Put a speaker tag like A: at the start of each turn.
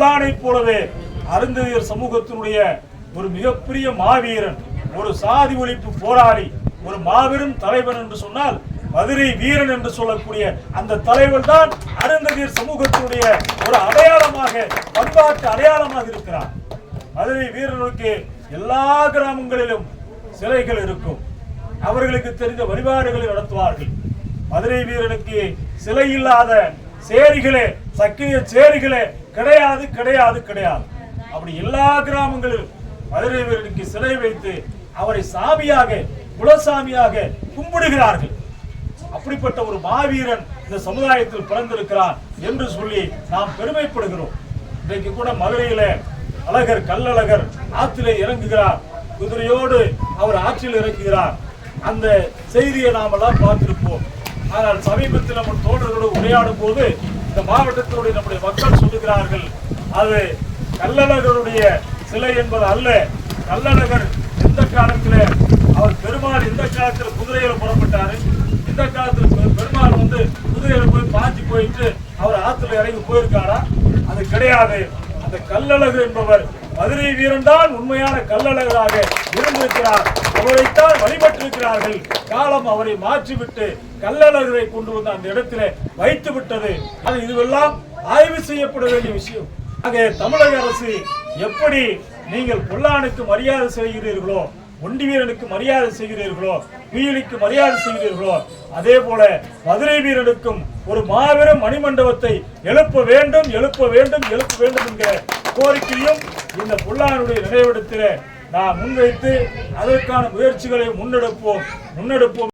A: பொல்லானை போலவே அருந்ததியர் சமூகத்தினுடைய ஒரு மிகப்பெரிய மாவீரன் ஒரு சாதி ஒழிப்பு போராளி ஒரு மாபெரும் தலைவன் என்று சொன்னால் மதுரை வீரன் என்று சொல்லக்கூடிய அந்த தலைவர் தான் அருந்ததியர் சமூகத்தினுடைய ஒரு அடையாளமாக பண்பாட்டு அடையாளமாக இருக்கிறார் மதுரை வீரர்களுக்கு எல்லா கிராமங்களிலும் சிலைகள் இருக்கும். அவர்களுக்கு தெரிந்த வழிபாடுகளை நடத்துவார்கள். மதுரை வீரனுக்கு சிலை இல்லாத சேரிகளே சக்கிய சேரிகளே கிடையாது கிடையாது கிடையாது. அப்படி எல்லா கிராமங்களிலும் மதுரை வீரனுக்கு சிலை வைத்து அவரை சாமியாக குலசாமியாக கும்பிடுகிறார்கள். அப்படிப்பட்ட ஒரு மாவீரன் இந்த சமுதாயத்தில் பிறந்திருக்கிறார் என்று சொல்லி நாம் பெருமைப்படுகிறோம். இன்றைக்கு கூட மதுரையில அழகர் கல்லழகர் ஆற்றிலே இறங்குகிறார். குதிரையோடு அவர் ஆற்றில் இறங்குகிறார். அந்த செய்தியை நாம் எல்லாம் பார்த்திருப்போம். ஆனால் சமீபத்தில் நம்ம தோழர்களோடு உரையாடும் போது இந்த மாவட்டத்தினுடைய நம்முடைய மக்கள் சொல்லுகிறார்கள் அது கல்லழகருடைய சிலை என்பது அல்ல. கல்லழகர் எந்த காலத்தில் அவர் பெருமாள் எந்த காலத்தில் குதிரையில புறப்பட்டாரு. இந்த காலத்தில் பெருமாள் வந்து குதிரையில போய் பாஞ்சு போயிட்டு அவர் ஆத்துல இறங்கி போயிருக்காரா? அது கிடையாது. அந்த கல்லழகு என்பவர் மதுரை வீரன் தான் உண்மையான கல்லழகராக இருந்திருக்கிறார். அவரைத்தான் வழிபட்டிருக்கிறார்கள். காலம் அவரை மாற்றிவிட்டு கல்லழகரை கொண்டு வந்து அந்த இடத்திலே வைத்து விட்டது. அது இதுவெல்லாம் ஆய்வு செய்யப்பட வேண்டிய விஷயம். ஆக தமிழக அரசு எப்படி நீங்கள் பொல்லானுக்கு மரியாதை செய்கிறீர்களோ ஒண்டி வீரனுக்கு மரியாதை செய்கிறீர்களோ குயிலிக்கு மரியாதை செய்கிறீர்களோ அதே போல மதுரை வீரனுக்கும் ஒரு மாபெரும் மணிமண்டபத்தை எழுப்ப வேண்டும் எழுப்ப வேண்டும் எழுப்ப வேண்டும் என்கிற கோரிக்கையும் இந்த பொல்லானுடைய நினைவிடத்தில் நாம் முன்வைத்து அதற்கான முயற்சிகளை முன்னெடுப்போம் முன்னெடுப்போம்